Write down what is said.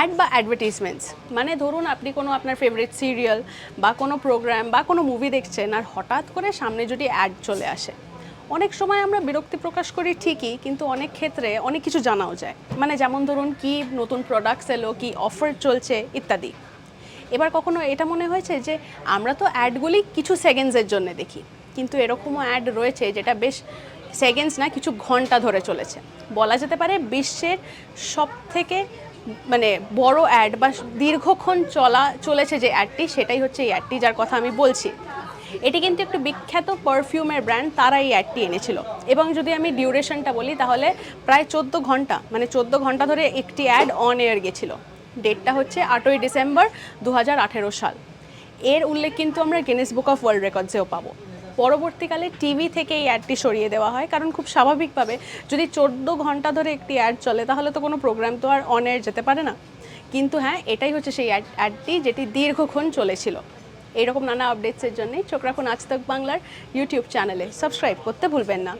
Add বা অ্যাডভার্টিজমেন্টস মানে ধরুন আপনি কোনো আপনার ফেভারিট সিরিয়াল বা কোনো প্রোগ্রাম বা কোনো মুভি দেখছেন আর হঠাৎ করে সামনে যদি অ্যাড চলে আসে, অনেক সময় আমরা বিরক্তি প্রকাশ করি ঠিকই, কিন্তু অনেক ক্ষেত্রে অনেক কিছু জানাও যায়। মানে যেমন ধরুন কি নতুন প্রোডাক্টস এলো, কি অফার চলছে ইত্যাদি। এবার কখনো এটা মনে হয়েছে যে আমরা তো অ্যাডগুলি কিছু সেকেন্ডসের জন্য দেখি, কিন্তু এরকমও অ্যাড রয়েছে যেটা বেশ সেকেন্ডস না, কিছু ঘণ্টা ধরে চলেছে। বলা যেতে পারে বিশ্বের সব থেকে মানে বড় অ্যাড বা দীর্ঘক্ষণ চলা, চলেছে যে অ্যাডটি সেটাই হচ্ছে এই অ্যাডটি যার কথা আমি বলছি। এটি কিন্তু একটু বিখ্যাত পারফিউমের ব্র্যান্ড তারা এই অ্যাডটি এনেছিল। এবং যদি আমি ডিউরেশনটা বলি, তাহলে প্রায় চোদ্দ ঘণ্টা মানে চোদ্দ ঘণ্টা ধরে একটি অ্যাড অন এয়ার গেছিল। ডেটটা হচ্ছে আটই ডিসেম্বর দু হাজার আঠেরো সাল। এর উল্লেখ কিন্তু আমরা গিনেস বুক অফ ওয়ার্ল্ড রেকর্ডসেও পাবো। পরবর্তীকালে টিভি থেকে এই অ্যাডটি সরিয়ে দেওয়া হয়। কারণ খুব স্বাভাবিকভাবে যদি চোদ্দ ঘণ্টা ধরে একটি অ্যাড চলে, তাহলে তো কোনো প্রোগ্রাম তো আর অন এয়ার যেতে পারে না। কিন্তু হ্যাঁ এটাই হচ্ছে সেই অ্যাড, অ্যাডটি যেটি দীর্ঘক্ষণ চলেছিল। এরকম নানা আপডেটসের জন্যই চোখ রাখুন আজ তক বাংলার ইউটিউব চ্যানেলে সাবস্ক্রাইব করতে ভুলবেন না।